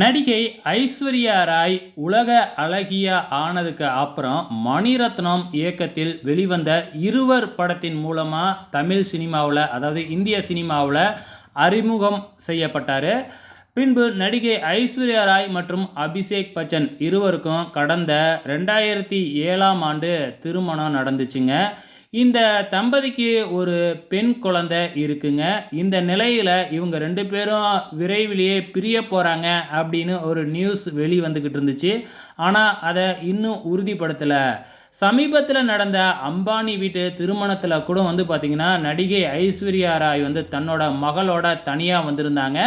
நடிகை ஐஸ்வர்யா ராய் உலக அழகியா ஆனதுக்கு அப்புறம் மணிரத்னம் இயக்கத்தில் வெளிவந்த இருவர் படத்தின் மூலமாக தமிழ் சினிமாவில் அதாவது இந்திய சினிமாவில் அறிமுகம் செய்யப்பட்டார். பின்பு நடிகை ஐஸ்வர்யா ராய் மற்றும் அபிஷேக் பச்சன் இருவருக்கும் கடந்த ரெண்டாயிரத்தி ஏழாம் ஆண்டு திருமணம் நடந்துச்சுங்க. இந்த தம்பதிக்கு ஒரு பெண் குழந்தை இருக்குங்க. இந்த நிலையில் இவங்க ரெண்டு பேரும் விரைவிலேயே பிரிய போகிறாங்க அப்படின்னு ஒரு நியூஸ் வெளி வந்துக்கிட்டு இருந்துச்சு. ஆனால் அதை இன்னும் உறுதிப்படுத்தலை. சமீபத்தில் நடந்த அம்பானி வீட்டு திருமணத்தில் கூட வந்து பார்த்திங்கன்னா நடிகை ஐஸ்வர்யா ராய் வந்து தன்னோட மகளோட தனியாக வந்திருந்தாங்க.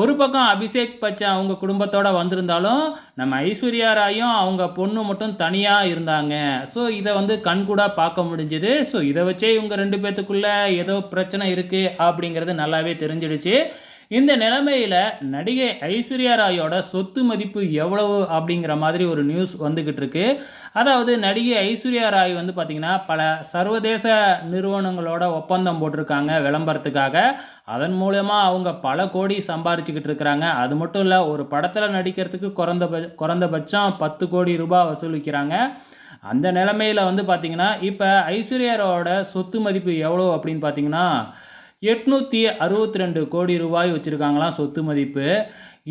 ஒரு பக்கம் அபிஷேக் பச்சன் அவங்க குடும்பத்தோடு வந்திருந்தாலும் நம்ம ஐஸ்வர்யா ராயும் அவங்க பொண்ணு மட்டும் தனியாக இருந்தாங்க. ஸோ இதை வந்து கண்கூடாக பார்க்க முடிஞ்சுது. ஸோ இதை வச்சே இவங்க ரெண்டு பேர்த்துக்குள்ளே ஏதோ பிரச்சனை இருக்குது அப்படிங்கிறது நல்லாவே தெரிஞ்சிடுச்சு. இந்த நிலைமையில் நடிகை ஐஸ்வர்யா ராயோட சொத்து மதிப்பு எவ்வளவு அப்படிங்கிற மாதிரி ஒரு நியூஸ் வந்துக்கிட்டு இருக்கு. அதாவது நடிகை ஐஸ்வர்யா ராய் வந்து பார்த்திங்கன்னா பல சர்வதேச நிறுவனங்களோட ஒப்பந்தம் போட்டிருக்காங்க விளம்பரத்துக்காக. அதன் மூலமாக அவங்க பல கோடி சம்பாரிச்சுக்கிட்டு இருக்கிறாங்க. அது மட்டும் இல்லை ஒரு படத்தில் நடிக்கிறதுக்கு குறைந்த குறைந்தபட்சம் பத்து கோடி ரூபாய் வசூலிக்கிறாங்க. அந்த நிலமையில் வந்து பார்த்திங்கன்னா இப்போ ஐஸ்வர்யாரோட சொத்து மதிப்பு எவ்வளோ அப்படின்னு பார்த்தீங்கன்னா எட்நூற்றி அறுபத்தி ரெண்டு கோடி ரூபாய் வச்சுருக்காங்களாம் சொத்து மதிப்பு.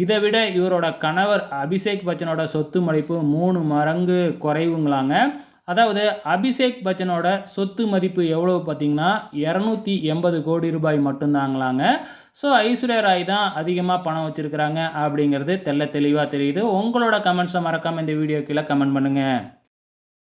இதை விட இவரோட கணவர் அபிஷேக் பச்சனோட சொத்து மதிப்பு மூணு மடங்கு குறைவுங்களாங்க. அதாவது அபிஷேக் பச்சனோட சொத்து மதிப்பு எவ்வளோ பார்த்தீங்கன்னா இரநூத்தி எண்பது கோடி ரூபாய் மட்டும்தாங்களாங்க. ஸோ ஐஸ்வர்யா ராய் தான் அதிகமாக பணம் வச்சுருக்கிறாங்க அப்படிங்கிறது தெல்ல தெளிவாக தெரியுது. உங்களோட கமெண்ட்ஸை மறக்காமல் இந்த வீடியோ கீழே கமெண்ட் பண்ணுங்கள்